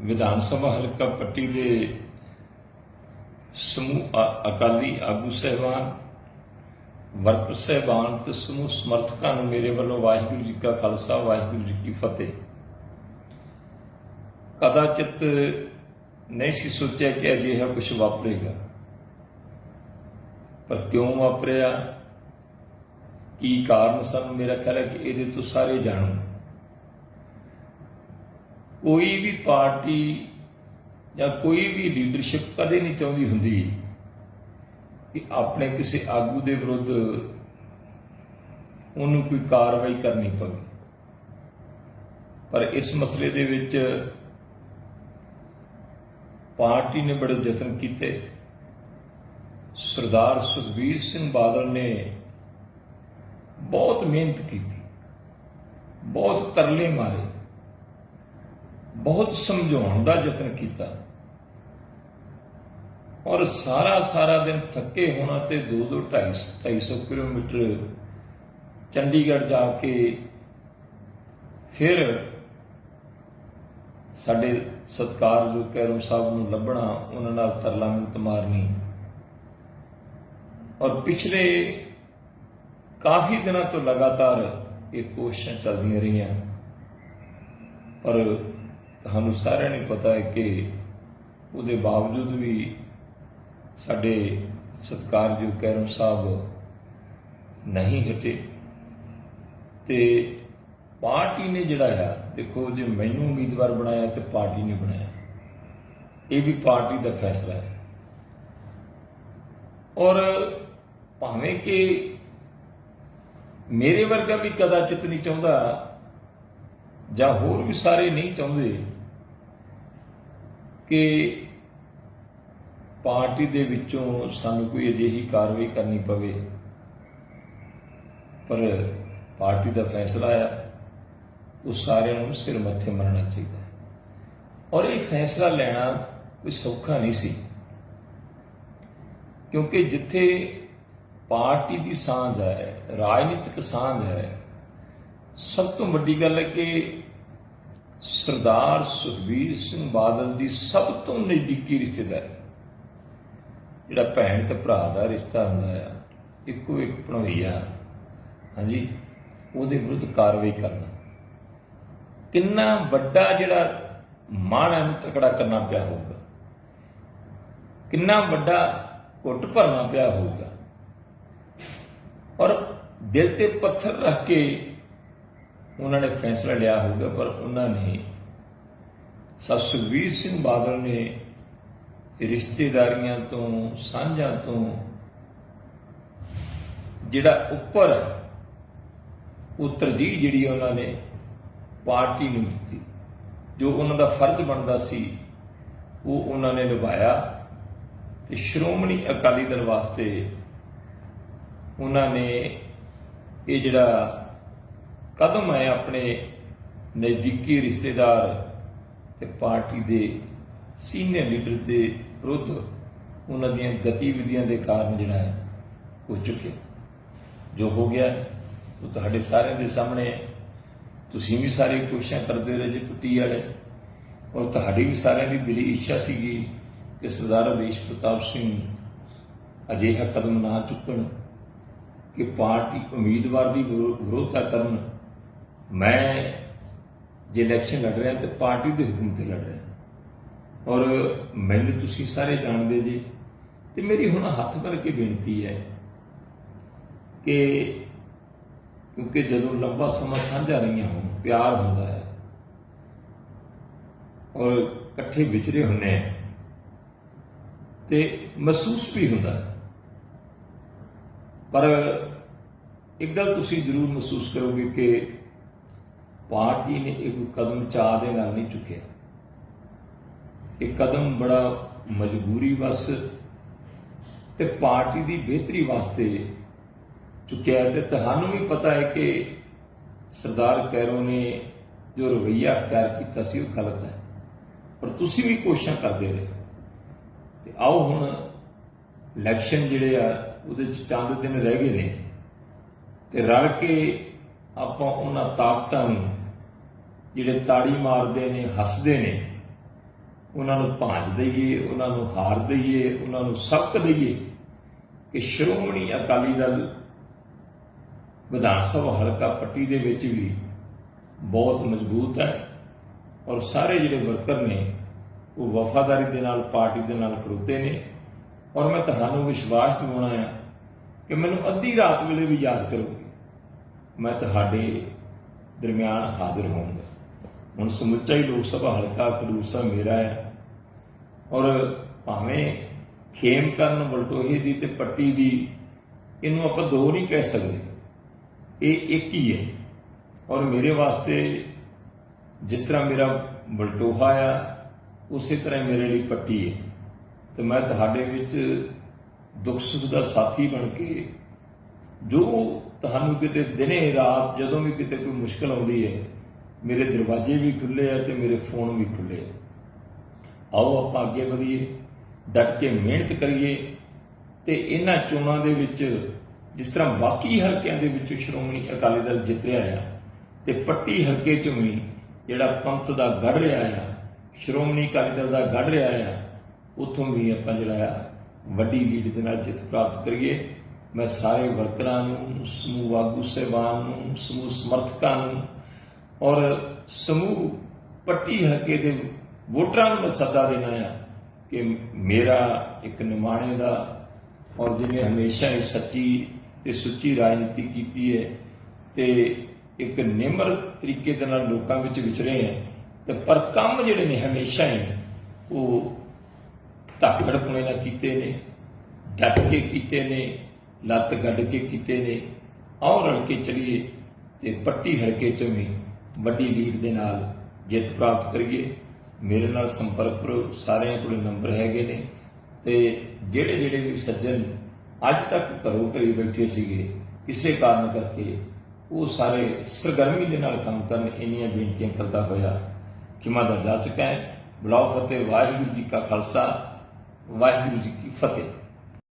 ਵਿਧਾਨ ਸਭਾ ਹਲਕਾ ਪੱਟੀ ਦੇ ਸਮੂਹ ਅਕਾਲੀ ਆਗੂ ਸਹਿਬਾਨ, ਵਰਕਰ ਸਹਿਬਾਨ ਤੇ ਸਮੂਹ ਸਮਰਥਕਾਂ ਨੂੰ ਮੇਰੇ ਵੱਲੋਂ ਵਾਹਿਗੁਰੂ ਜੀ ਕਾ ਖਾਲਸਾ, ਵਾਹਿਗੁਰੂ ਜੀ ਕੀ ਫਤਿਹ। ਕਦਾਚਿਤ ਨਹੀਂ ਸੀ ਸੋਚਿਆ ਕਿ ਅਜਿਹਾ ਕੁਝ ਵਾਪਰੇਗਾ। ਪਰ ਕਿਉਂ ਵਾਪਰਿਆ? ਕੀ ਕਾਰਨ ਸਨ? ਮੇਰਾ ਖਿਆਲ ਹੈ ਕਿ ਇਹਦੇ ਤੋਂ ਸਾਰੇ ਜਾਣੋ। ਕੋਈ ਵੀ ਪਾਰਟੀ ਜਾਂ ਕੋਈ ਵੀ ਲੀਡਰਸ਼ਿਪ ਕਦੇ ਨਹੀਂ ਚਾਹੁੰਦੀ ਹੁੰਦੀ ਕਿ ਆਪਣੇ ਕਿਸੇ ਆਗੂ ਦੇ ਵਿਰੁੱਧ ਉਹਨੂੰ ਕੋਈ ਕਾਰਵਾਈ ਕਰਨੀ ਪਵੇ। ਪਰ ਇਸ ਮਸਲੇ ਦੇ ਵਿੱਚ ਪਾਰਟੀ ਨੇ ਬੜੇ ਯਤਨ ਕੀਤੇ। ਸਰਦਾਰ ਸੁਖਬੀਰ ਸਿੰਘ ਬਾਦਲ ਨੇ ਬਹੁਤ ਮਿਹਨਤ ਕੀਤੀ, ਬਹੁਤ ਤਰਲੇ ਮਾਰੇ। ਬਹੁਤ ਸਮਝਾਉਣ ਦਾ ਯਤਨ ਕੀਤਾ। ਔਰ ਸਾਰਾ ਸਾਰਾ ਦਿਨ ਥੱਕੇ ਹੋਣਾ ਤੇ 2-2 250 ਕਿਲੋਮੀਟਰ ਚੰਡੀਗੜ੍ਹ ਜਾ ਕੇ ਫਿਰ ਸਾਡੇ ਸਤਿਕਾਰਯੋਗ ਕੈਰਮ ਸਾਹਿਬ ਨੂੰ ਲੱਭਣਾ, ਉਹਨਾਂ ਨਾਲ ਤਰਲਾ ਮਿੰਤ ਮਾਰਨੀ। ਔਰ ਪਿਛਲੇ ਕਾਫੀ ਦਿਨਾਂ ਤੋਂ ਲਗਾਤਾਰ ਇਹ ਕੋਸ਼ਿਸ਼ਾਂ ਚੱਲਦੀਆਂ ਰਹੀਆਂ। ਪਰ ਤੁਹਾਨੂੰ ਸਾਰਿਆਂ ਨੂੰ ਪਤਾ ਹੈ ਕਿ ਉਹਦੇ ਬਾਵਜੂਦ ਵੀ ਸਾਡੇ ਸਤਿਕਾਰਯੋਗ ਕੈਰਮ ਸਾਹਿਬ ਨਹੀਂ ਹਟੇ ਤੇ ਪਾਰਟੀ ਨੇ ਜਿਹੜਾ ਆ ਦੇਖੋ ਜੇ ਮੈਨੂੰ ਉਮੀਦਵਾਰ ਬਣਾਇਆ ਤੇ ਪਾਰਟੀ ਨੇ ਬਣਾਇਆ, ਇਹ ਵੀ ਪਾਰਟੀ ਦਾ ਫੈਸਲਾ ਹੈ। ਔਰ ਭਾਵੇਂ ਕਿ ਮੇਰੇ ਵਰਗਾ ਵੀ ਕਦਾਚਿਤ ਨਹੀਂ ਚਾਹੁੰਦਾ ਜਾਂ ਹੋਰ ਵੀ ਸਾਰੇ ਨਹੀਂ ਚਾਹੁੰਦੇ ਕਿ ਪਾਰਟੀ ਦੇ ਵਿੱਚੋਂ ਸਾਨੂੰ ਕੋਈ ਅਜਿਹੀ ਕਾਰਵਾਈ ਕਰਨੀ ਪਵੇ, ਪਰ ਪਾਰਟੀ ਦਾ ਫੈਸਲਾ ਆ, ਉਹ ਸਾਰਿਆਂ ਨੂੰ ਸਿਰ ਮੱਥੇ ਮੰਨਣਾ ਚਾਹੀਦਾ। ਔਰ ਇਹ ਫੈਸਲਾ ਲੈਣਾ ਕੋਈ ਸੌਖਾ ਨਹੀਂ ਸੀ, ਕਿਉਂਕਿ ਜਿੱਥੇ ਪਾਰਟੀ ਦੀ ਸਾਂਝ ਹੈ, ਰਾਜਨੀਤਿਕ ਸਾਂਝ ਹੈ, ਸਭ ਤੋਂ ਵੱਡੀ ਗੱਲ ਹੈ ਕਿ ਸਰਦਾਰ ਸੁਖਬੀਰ ਸਿੰਘ ਬਾਦਲ ਦੀ ਸਭ ਤੋਂ ਨਜ਼ਦੀਕੀ ਰਿਸ਼ਤੇਦਾਰ। ਜਿਹੜਾ ਭੈਣ ਤੇ ਭਰਾ ਦਾ ਰਿਸ਼ਤਾ ਹੁੰਦਾ ਆ, ਇੱਕੋ ਇੱਕ ਭਣੋਈਆ। ਹਾਂਜੀ, ਉਹਦੇ ਵਿਰੁੱਧ ਕਾਰਵਾਈ ਕਰਨਾ। ਕਿੰਨਾ ਵੱਡਾ ਜਿਹੜਾ ਮਾਣ ਨੂੰ ਤਕੜਾ ਕਰਨਾ ਪਿਆ ਹੋਊਗਾ। ਕਿੰਨਾ ਵੱਡਾ ਘੁੱਟ ਭਰਨਾ ਪਿਆ ਹੋਊਗਾ। ਔਰ ਦਿਲ ਤੇ ਪੱਥਰ ਰੱਖ ਕੇ ਉਹਨਾਂ ਨੇ ਫੈਸਲਾ ਲਿਆ ਹੋਊਗਾ, ਪਰ ਉਹਨਾਂ ਨੇ ਸਰ ਸੁਖਬੀਰ ਸਿੰਘ ਬਾਦਲ ਨੇ ਰਿਸ਼ਤੇਦਾਰੀਆਂ ਤੋਂ, ਸਾਂਝਾਂ ਤੋਂ ਜਿਹੜਾ ਉੱਪਰ ਹੈ, ਉਹ ਤਰਜੀਹ ਜਿਹੜੀ ਉਹਨਾਂ ਨੇ ਪਾਰਟੀ ਨੂੰ ਦਿੱਤੀ। ਜੋ ਉਹਨਾਂ ਦਾ ਫਰਜ਼ ਬਣਦਾ ਸੀ, ਉਹ ਉਹਨਾਂ ਨੇ ਨਿਭਾਇਆ ਤੇ ਸ਼੍ਰੋਮਣੀ ਅਕਾਲੀ ਦਲ ਵਾਸਤੇ ਉਹਨਾਂ ਨੇ ਇਹ ਜਿਹੜਾ ਕਦਮ ਹੈ ਆਪਣੇ ਨਜ਼ਦੀਕੀ ਰਿਸ਼ਤੇਦਾਰ ਤੇ ਪਾਰਟੀ ਦੇ ਸੀਨੀਅਰ ਲੀਡਰ ਦੇ ਵਿਰੁੱਧ ਉਹਨਾਂ ਦੀਆਂ ਗਤੀਵਿਧੀਆਂ ਦੇ ਕਾਰਨ ਜਿਹੜਾ ਹੈ ਹੋ ਚੁੱਕਿਆ। ਜੋ ਹੋ ਗਿਆ, ਉਹ ਤੁਹਾਡੇ ਸਾਰਿਆਂ ਦੇ ਸਾਹਮਣੇ ਹੈ। ਤੁਸੀਂ ਵੀ ਸਾਰੇ ਕੋਸ਼ਿਸ਼ਾਂ ਕਰਦੇ ਰਹੇ ਜੇ ਪੱਟੀ ਵਾਲੇ। ਔਰ ਤੁਹਾਡੀ ਵੀ ਸਾਰਿਆਂ ਦੀ ਦਿਲੀ ਇੱਛਾ ਸੀਗੀ ਕਿ ਸਰਦਾਰ ਅਮਰੀਸ਼ ਪ੍ਰਤਾਪ ਸਿੰਘ ਅਜਿਹਾ ਕਦਮ ਨਾ ਚੁੱਕਣ, ਕਿ ਪਾਰਟੀ ਉਮੀਦਵਾਰ ਦੀ ਵਿਰੋ- ਵਿਰੋਧਤਾ ਕਰਨ ਮੈਂ ਜੇ ਇਲੈਕਸ਼ਨ ਲੜ ਰਿਹਾ ਤੇ ਪਾਰਟੀ ਦੇ ਹੁਕਮ ਤੇ ਲੜ ਰਿਹਾ। ਔਰ ਮੈਨੂੰ ਤੁਸੀਂ ਸਾਰੇ ਜਾਣਦੇ ਜੀ। ਤੇ ਮੇਰੀ ਹੁਣ ਹੱਥ ਭਰ ਕੇ ਬੇਨਤੀ ਹੈ ਕਿ ਕਿਉਂਕਿ ਜਦੋਂ ਲੰਬਾ ਸਮਾਂ ਸਾਂਝਾ ਰਹੀਆਂ ਹੋਣ, ਪਿਆਰ ਹੁੰਦਾ ਹੈ, ਔਰ ਇਕੱਠੇ ਵਿਚਰੇ ਹੁੰਨੇ ਆ ਤੇ ਮਹਿਸੂਸ ਵੀ ਹੁੰਦਾ ਹੈ। ਪਰ ਇੱਕ ਗੱਲ ਤੁਸੀਂ ਜ਼ਰੂਰ ਮਹਿਸੂਸ ਕਰੋਗੇ ਕਿ ਪਾਰਟੀ ਨੇ ਇੱਕ ਕਦਮ ਚਾਹ ਦੇ ਨਾਲ ਨਹੀਂ ਚੁੱਕਿਆ। ਇਹ ਕਦਮ ਬੜਾ ਮਜਬੂਰੀ ਵਸ ਤੇ ਪਾਰਟੀ ਦੀ ਬਿਹਤਰੀ ਵਾਸਤੇ ਚੁੱਕਿਆ ਹੈ ਤੇ ਤੁਹਾਨੂੰ ਵੀ ਪਤਾ ਹੈ ਕਿ ਸਰਦਾਰ ਕੈਰੋ ਨੇ ਜੋ ਰਵਈਆ ਅਖਤਿਆਰ ਕੀਤਾ ਸੀ, ਉਹ ਗਲਤ ਹੈ। ਪਰ ਤੁਸੀਂ ਵੀ ਕੋਸ਼ਿਸ਼ਾਂ ਕਰਦੇ ਰਹੇ। ਤੇ ਆਓ ਹੁਣ ਇਲੈਕਸ਼ਨ ਜਿਹੜੇ ਆ, ਉਹਦੇ ਚ ਚੰਦ ਦਿਨ ਰਹਿ ਗਏ ਨੇ। ਤੇ ਰਲ ਕੇ ਆਪਾਂ ਉਹਨਾਂ ਤਾਕਤਾਂ ਨੂੰ ਜਿਹੜੇ ਤਾੜੀ ਮਾਰਦੇ ਨੇ, ਹੱਸਦੇ ਨੇ, ਉਹਨਾਂ ਨੂੰ ਭਾਂਜ ਦਈਏ, ਉਹਨਾਂ ਨੂੰ ਹਾਰ ਦਈਏ, ਉਹਨਾਂ ਨੂੰ ਸਬਕ ਦਈਏ ਕਿ ਸ਼੍ਰੋਮਣੀ ਅਕਾਲੀ ਦਲ ਵਿਧਾਨ ਸਭਾ ਹਲਕਾ ਪੱਟੀ ਦੇ ਵਿੱਚ ਵੀ ਬਹੁਤ ਮਜ਼ਬੂਤ ਹੈ ਔਰ ਸਾਰੇ ਜਿਹੜੇ ਵਰਕਰ ਨੇ, ਉਹ ਵਫਾਦਾਰੀ ਦੇ ਨਾਲ, ਪਾਰਟੀ ਦੇ ਨਾਲ ਖੜੋਤੇ ਨੇ ਔਰ ਮੈਂ ਤੁਹਾਨੂੰ ਵਿਸ਼ਵਾਸ ਦਿਵਾਉਣਾ ਹੈ ਕਿ ਮੈਨੂੰ ਅੱਧੀ ਰਾਤ ਵੇਲੇ ਵੀ ਯਾਦ ਕਰੋਗੇ। ਮੈਂ ਤੁਹਾਡੇ ਦਰਮਿਆਨ ਹਾਜ਼ਰ ਹੋਵਾਂਗਾ। ਹੁਣ ਸਮੁੱਚਾ ਹੀ ਲੋਕ ਸਭਾ ਹਲਕਾ ਖਡੂਰ ਮੇਰਾ ਹੈ। ਔਰ ਭਾਵੇਂ ਖੇਮ ਕਰਨ ਬਲਟੋਹੇ ਦੀ ਤੇ ਪੱਟੀ ਦੀ ਇਹਨੂੰ ਆਪਾਂ ਦੋ ਨਹੀਂ ਕਹਿ ਸਕਦੇ। ਇਹ ਇੱਕ ਹੀ ਹੈ। ਔਰ ਮੇਰੇ ਵਾਸਤੇ ਜਿਸ ਤਰ੍ਹਾਂ ਮੇਰਾ ਬਲਟੋਹਾ ਆ, ਉਸੇ ਤਰ੍ਹਾਂ ਮੇਰੇ ਲਈ ਪੱਟੀ ਹੈ। ਤੇ ਮੈਂ ਤੁਹਾਡੇ ਵਿੱਚ ਦੁੱਖ ਸੁੱਖ ਦਾ ਸਾਥੀ ਬਣ ਕੇ ਜੋ ਤੁਹਾਨੂੰ ਕਿਤੇ ਦਿਨੇ ਰਾਤ ਜਦੋਂ ਵੀ ਕਿਤੇ ਕੋਈ ਮੁਸ਼ਕਲ ਆਉਂਦੀ ਹੈ ਮੇਰੇ ਦਰਵਾਜ਼ੇ ਵੀ ਖੁੱਲੇ ਆ ਤੇ ਮੇਰੇ ਫੋਨ ਵੀ ਖੁੱਲੇ ਆ। ਆਓ ਆਪਾਂ ਅੱਗੇ ਵਧੀਏ, ਡਟ ਕੇ ਮਿਹਨਤ ਕਰੀਏ ਤੇ ਇਹਨਾਂ ਚੋਣਾਂ ਦੇ ਵਿੱਚ ਜਿਸ ਤਰ੍ਹਾਂ ਬਾਕੀ ਹਲਕਿਆਂ ਦੇ ਵਿੱਚ ਸ਼੍ਰੋਮਣੀ ਅਕਾਲੀ ਦਲ ਜਿੱਤ ਰਿਹਾ ਆ ਤੇ ਪੱਟੀ ਹਲਕੇ ਚੋਂ ਵੀ ਜਿਹੜਾ ਪੰਥ ਦਾ ਗੜ ਰਿਹਾ ਆ, ਸ਼੍ਰੋਮਣੀ ਅਕਾਲੀ ਦਲ ਦਾ ਗੜ ਰਿਹਾ ਆ, ਉਥੋਂ ਵੀ ਆਪਾਂ ਜਿਹੜਾ ਆ ਵੱਡੀ ਲੀਡ ਦੇ ਨਾਲ ਜਿੱਤ ਪ੍ਰਾਪਤ ਕਰੀਏ। ਮੈਂ ਸਾਰੇ ਵਰਕਰਾਂ ਨੂੰ, ਸਮੂਹ ਆਗੂ ਸਹਿਬਾਨ ਨੂੰ, ਸਮੂਹ ਸਮਰਥਕਾਂ ਨੂੰ ਔਰ ਸਮੂਹ ਪੱਟੀ ਹਲਕੇ ਦੇ ਵੋਟਰਾਂ ਨੂੰ ਮੈਂ ਸੱਦਾ ਦੇਣਾ ਆ ਕਿ ਮੇਰਾ ਇੱਕ ਨਿਮਾਣੇ ਦਾ ਔਰ ਜਿਹਨੇ ਹਮੇਸ਼ਾ ਹੀ ਸੱਚੀ ਤੇ ਸੁੱਚੀ ਰਾਜਨੀਤੀ ਕੀਤੀ ਹੈ ਤੇ ਇੱਕ ਨਿਮਰ ਤਰੀਕੇ ਦੇ ਨਾਲ ਲੋਕਾਂ ਵਿੱਚ ਵਿਚਰੇ ਹੈ, ਤੇ ਪਰ ਕੰਮ ਜਿਹੜੇ ਨੇ ਹਮੇਸ਼ਾ ਹੀ ਉਹ ਧਾਕੜਪੁਣੇ ਨਾਲ ਕੀਤੇ ਨੇ, ਡਟ ਕੇ ਕੀਤੇ ਨੇ, ਲੱਤ ਗੱਡ ਕੇ ਕੀਤੇ ਨੇ ਆਓ ਰਲ ਕੇ ਚਲੀਏ ਤੇ ਪੱਟੀ ਹਲਕੇ 'ਚੋਂ ਵੀ ਵੱਡੀ ਲੀਡ ਦੇ ਨਾਲ ਜਿੱਤ ਪ੍ਰਾਪਤ ਕਰੀਏ। ਮੇਰੇ ਨਾਲ ਸੰਪਰਕ ਕਰੋ, ਸਾਰਿਆਂ ਕੋਲ ਨੰਬਰ ਹੈਗੇ ਨੇ। ਤੇ ਜਿਹੜੇ ਜਿਹੜੇ ਵੀ ਸੱਜਣ ਅੱਜ ਤੱਕ ਘਰੋਂ ਘਰੀ ਬੈਠੇ ਸੀਗੇ ਕਿਸੇ ਕਾਰਨ ਕਰਕੇ ਉਹ ਸਾਰੇ ਸਰਗਰਮੀ ਦੇ ਨਾਲ ਕੰਮ ਕਰਨ ਇੰਨੀਆਂ ਬੇਨਤੀਆਂ ਕਰਦਾ ਹੋਇਆ ਕਿ ਮੈਂ ਦਾ ਜਾ ਚੁੱਕਾ ਹੈ। ਬਲਾਉ ਫਤਿਹ, ਵਾਹਿਗੁਰੂ ਜੀ ਕਾ ਖਾਲਸਾ, ਵਾਹਿਗੁਰੂ ਜੀ ਕੀ ਫਤਿਹ।